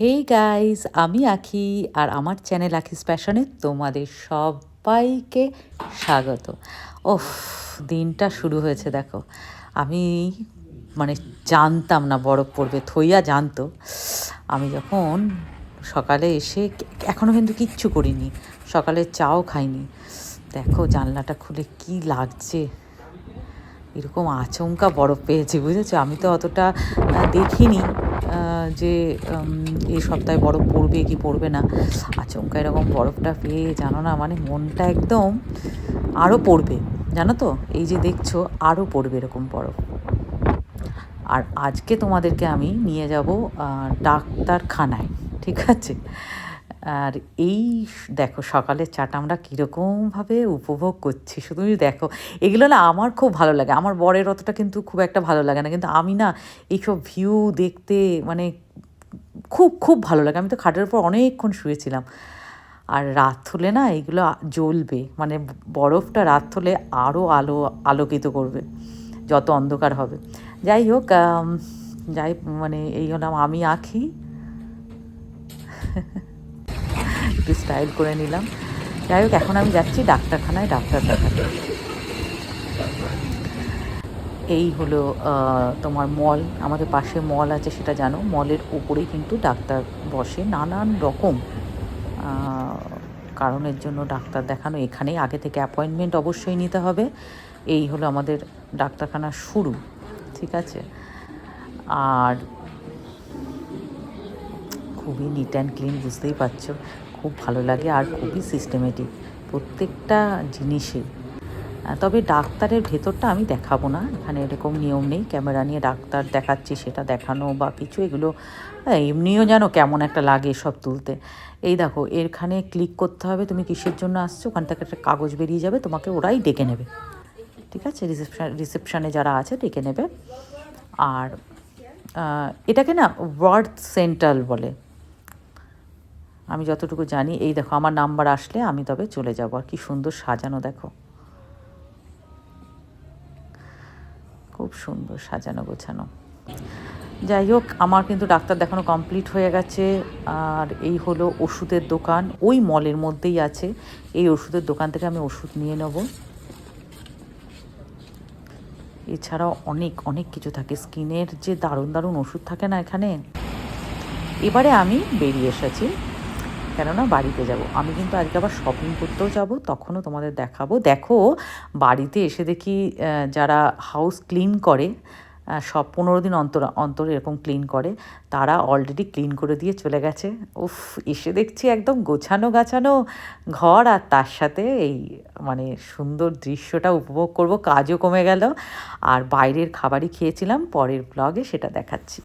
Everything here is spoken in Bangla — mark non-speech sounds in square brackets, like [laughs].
হেই গাইস আমি আখি আর আমার চ্যানেল আখিস প্যাশনে তোমাদের সবাইকে স্বাগত। ওফ, দিনটা শুরু হয়েছে, দেখো। আমি মানে জানতাম না বরফ পড়বে থইয়া জানতো। আমি যখন সকালে এসে এখনও কিন্তু কিচ্ছু করিনি। সকালে চাও খাইনি। দেখো, জানলাটা খুলে কি লাগছে। এরকম আচমকা বরফ পেয়েছি, বুঝেছ? আমি তো অতটা দেখিনি। যে এই সপ্তাহে বরফ পড়বে কি পড়বে না, আচমকা এরকম বরফটা পেয়ে জানো না মানে মনটা একদম আরও পড়বে, জানো তো? এই যে দেখছ আরও পড়বে এরকম বরফ। আর আজকে তোমাদেরকে আমি নিয়ে যাব ডাক্তারখানায়, ঠিক আছে? আর এই দেখো সকালের চাটা আমরা কীরকমভাবে উপভোগ করছি। শুধু দেখো, এগুলো না আমার খুব ভালো লাগে। আমার বরের অতটা কিন্তু খুব একটা ভালো লাগে না। কিন্তু আমি না এইসব ভিউ দেখতে মানে খুব খুব ভালো লাগে। আমি তো খাটের উপর অনেকক্ষণ শুয়েছিলাম। আর রাত হলে না এগুলো জ্বলবে। মানে বরফটা রাত হলে আরও আলো, আলোকিত করবে। যত অন্ধকার হবে। যাই হোক যাই মানে এই হলাম আমি আঁকি [laughs] স্টাইল করে নিলাম। যাই হোক, এখন আমি যাচ্ছি ডাক্তারখানায় ডাক্তার দেখাতে। এই হলো তোমার মল। আমাদের পাশে মল আছে, সেটা জানো। মলের উপরেই কিন্তু ডাক্তার বসে নানান রকম কারণের জন্য ডাক্তার দেখানো। এখানেই আগে থেকে অ্যাপয়েন্টমেন্ট অবশ্যই নিতে হবে। এই হলো আমাদের ডাক্তারখানার শুরু, ঠিক আছে? আর খুবই নিট অ্যান্ড ক্লিন বুঝতেই পারছ। খুব ভালো লাগে আর খুবই সিস্টেমেটিক প্রত্যেকটা জিনিসে তবে ডাক্তারের ভেতরটা আমি দেখাবো না, এখানে এরকম নিয়ম নেই, ক্যামেরা নিয়ে ডাক্তার দেখাচ্ছি, সেটা দেখানো বা কিছু, এগুলো এমনিও যেন কেমন একটা লাগে সব তুলতে। এই দেখো, এখানে ক্লিক করতে হবে, তুমি কিসের জন্য আসছো, ওখান থেকে একটা কাগজ বেরিয়ে যাবে, তোমাকে ওরাই ডেকে নেবে। ঠিক আছে? রিসেপশন রিসেপশানে যারা আছে, ডেকে নেবে। আর এটাকে না ওয়ার্ড সেন্ট্রাল বলে। আমি যতটুকু জানি, এই দেখো, আমার নাম্বার আসলে আমি তবে চলে যাব। আর কি সুন্দর সাজানো, দেখো। খুব সুন্দর সাজানো, গোছানো। যাই হোক, আমার কিন্তু ডাক্তার দেখানো কমপ্লিট হয়ে গেছে। আর এই হলো ওষুধের দোকান। ওই মলের মধ্যেই আছে। এই ওষুধের দোকান থেকে আমি ওষুধ নিয়ে নেব। এছাড়াও অনেক অনেক কিছু থাকে। স্কিনের যে দারুণ দারুণ ওষুধ থাকে না এখানে? এবারে আমি বেরিয়ে এসেছি। কেননা বাড়িতে যাব। আমি কিন্তু আজকে আবার শপিং করতেও যাব, তখনও তোমাদের দেখাবো। দেখো, বাড়িতে এসে দেখি যারা হাউস ক্লিন করে সব পনেরো দিন অন্তর অন্তর এরকম ক্লিন করে, তারা অলরেডি ক্লিন করে দিয়ে চলে গেছে। উফ, এসে দেখছি একদম গোছানো গাছানো ঘর, আর তার সাথে এই মানে সুন্দর দৃশ্যটা উপভোগ করব, কাজও কমে গেল। আর বাইরের খাবারই খেয়েছিলাম, পরের ব্লগে সেটা দেখাচ্ছি।